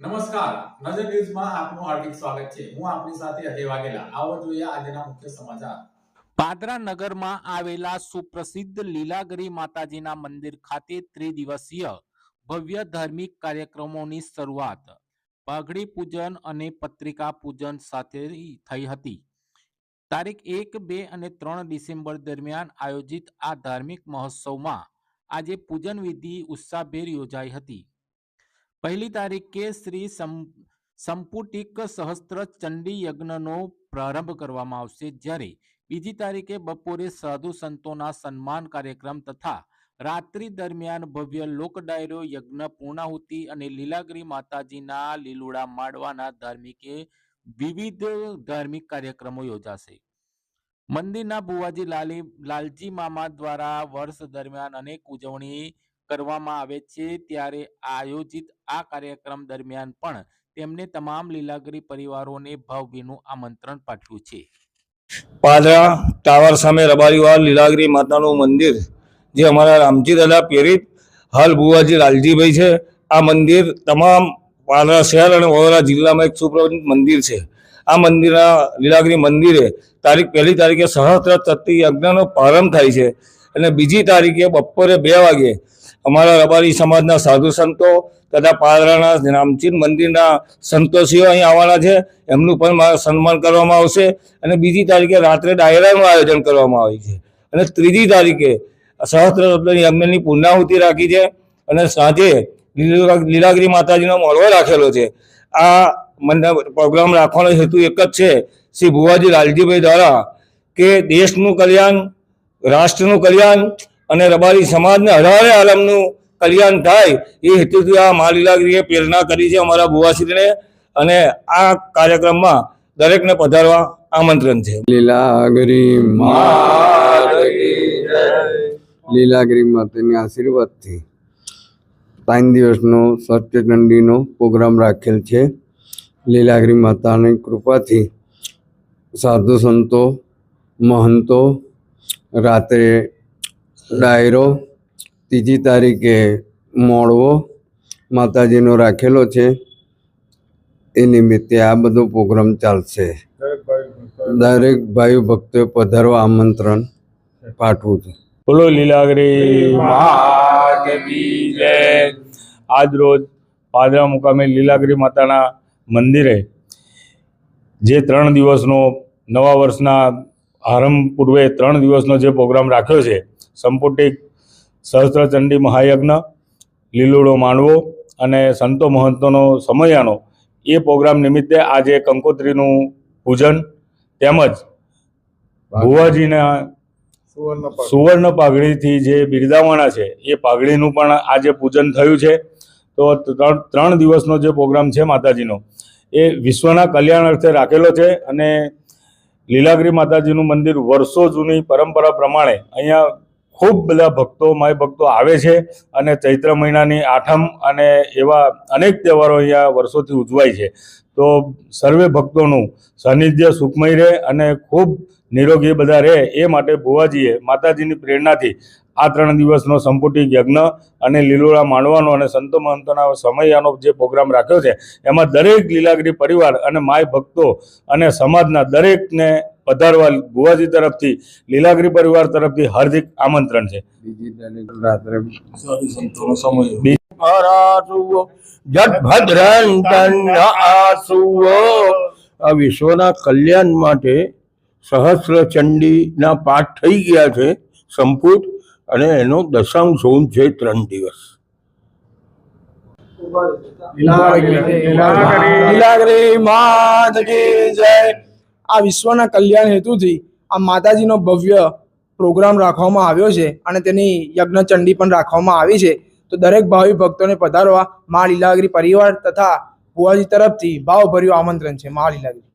નમસ્કાર. નજર ન્યૂઝમાં આપનું હાર્દિક સ્વાગત છે. હું આપની સાથે અજય વાઘેલા. આવો જોઈએ આજના મુખ્ય સમાચાર. પાદરા નગરમાં આવેલા સુપ્રસિદ્ધ લીલાગરી માતાજીના મંદિર ખાતે ત્રિદિવસીય ભવ્ય ધાર્મિક કાર્યક્રમોની શરૂઆત પાઘડી પૂજન અને પત્રિકા પૂજન સાથે થઈ હતી. તારીખ એક, બે અને ત્રણ ડિસેમ્બર દરમિયાન આયોજિત આ ધાર્મિક મહોત્સવમાં આજે પૂજન વિધિ ઉત્સાહભેર યોજાઈ હતી. પહેલી તારીખે શ્રી સંપુટિક સહસ્ત્ર ચંડી યજ્ઞનો પ્રારંભ કરવામાં આવશે. જ્યારે બીજી તારીખે બપોરે સાધુ સંતોના સન્માન કાર્યક્રમ તથા રાત્રિ દરમિયાન ભવ્ય લોક યજ્ઞ પૂર્ણાહુતિ અને લીલાગરી માતાજીના લીલુડા માડવાના ધાર્મિકે વિવિધ ધાર્મિક કાર્યક્રમો યોજાશે. મંદિરના ભુવાજી લાલી, લાલજી મામા દ્વારા વર્ષ દરમિયાન અનેક ઉજવણી કરવામાં આવે છે ત્યારે આયોજિત આ કાર્યક્રમ દરમિયાન પણ તેમણે તમામ લીલાગરી પરિવારોને ભાવભીનું આમંત્રણ પાઠવ્યું છે. પાદરા ટાવર સામે રબારીવાડ લીલાગરી માતાનું મંદિર, જે અમારા રામજી દાદા પ્રેરિત, હાલ બુવાજી લાલજીભાઈ છે. આ મંદિર તમામ પાદરા શહેર અને વડોદરા જિલ્લામાં એક સુપ્રસિદ્ધ મંદિર છે. આ મંદિરના લીલાગરી મંદિરે તારીખ પહેલી તારીખે સહસ્ત્ર તત્તી યજ્ઞનો પ્રારંભ થાય છે અને બીજી તારીખે બપોરે બે વાગે અમારા રબારી સમાજના સાધુ સંતો તથા પાદરાના રામચીન મંદિરના સંતોષીઓ અહીં આવવાના છે. એમનું પણ સન્માન કરવામાં આવશે અને બીજી તારીખે રાત્રે ડાયરાનું આયોજન કરવામાં આવે છે. અને ત્રીજી તારીખે સહસ્ત્ર શબ્દની યજ્ઞની રાખી છે અને સાંજે લીલાગીરી માતાજીનો મળવો રાખેલો છે. આ મંડપ પ્રોગ્રામ રાખવાનો હેતુ એક જ છે. શ્રી ભુવાજી લાલજીભાઈ દ્વારા કે દેશનું કલ્યાણ, રાષ્ટ્રનું કલ્યાણ અને રબારી સમાજને હરારે આલમનું કલ્યાણ થાય એ હેતુથી આ મા લીલાગીરીએ પ્રેરણા કરી છે અમારા ભુવાશ્રીને અને આ કાર્યક્રમમાં દરેકને પધારવા આમંત્રણ છે. લીલાગરી લીલાગીરી માતાની આશીર્વાદથી ત્રણ દિવસનો સત્યચંડીનો પ્રોગ્રામ રાખેલ છે. લીલાગરી માતાની કૃપાથી સાધુ સંતો, મહંતો રાત્રે ડાયરો, ત્રીજી તારીખે મોડવો માતાજીનો રાખેલો છે. એ નિમિત્તે આ બધો પ્રોગ્રામ ચાલશે. દરેક ભાઈ ભક્તોએ પધારવા આમંત્રણ પાઠવું છે. બોલો લીલાગરી આજ રોજ પાદરા મુકામે લીલાગરી માતાના મંદિરે જે ત્રણ દિવસનો નવા વર્ષના આરંભ પૂર્વે ત્રણ દિવસનો જે પ્રોગ્રામ રાખ્યો છે સંપુટિક સહસ્ત્રચંડી મહાયજ્ઞ લીલુડો માંડવો અને સંતો મહંતોનો સમયાનો એ પ્રોગ્રામ નિમિત્તે આજે કંકોત્રીનું પૂજન તેમજ ભુવાજીના સુવર્ણ પાઘડીથી જે બિરદાવાના છે એ પાઘડીનું પણ આજે પૂજન થયું છે. તો ત્રણ ત્રણ દિવસનો જે પ્રોગ્રામ છે માતાજીનો એ વિશ્વના કલ્યાણ અર્થે રાખેલો છે અને લીલાગરી માતાજીનું મંદિર વર્ષો જૂની પરંપરા પ્રમાણે અહીંયા ખૂબ બધા ભક્તો, માય ભક્તો આવે છે અને ચૈત્ર મહિનાની આઠમ અને એવા અનેક તહેવારો અહીંયા વર્ષોથી ઉજવાય છે. તો સર્વે ભક્તોનું સાનિધ્ય સુખમય રહે અને ખૂબ નિરોગી બધા રહે એ માટે ભુવાજીએ માતાજીની પ્રેરણાથી આ ત્રણ દિવસનો સંપુટિક યજ્ઞ અને લીલોળા માણવાનો અને સંતો મહંતોના સમયાનો જે પ્રોગ્રામ રાખ્યો છે, એમાં દરેક લીલાગીરી પરિવાર અને માય ભક્તો અને સમાજના દરેકને પધારવા ભુવાજી તરફથી લીલાગરી પરિવાર તરફથી હાર્દિક આમંત્રણ છે. આ વિશ્વના કલ્યાણ માટે સહસ્ર ચંડીના પાઠ થઈ ગયા છે સંપુટ અને એનો દશાંશ હોમ છે ત્રણ દિવસ. લીલાગરી. માત કી જય. આ વિશ્વના કલ્યાણ હેતુથી આ માતાજીનો ભવ્ય પ્રોગ્રામ રાખવામાં આવ્યો છે અને તેની યજ્ઞચંડી પણ રાખવામાં આવી છે. તો દરેક ભાવિ ભક્તોને પધારવા મા લીલાગરી પરિવાર તથા ભુવાજી તરફથી ભાવભર્યું આમંત્રણ છે. મા લીલાગરી.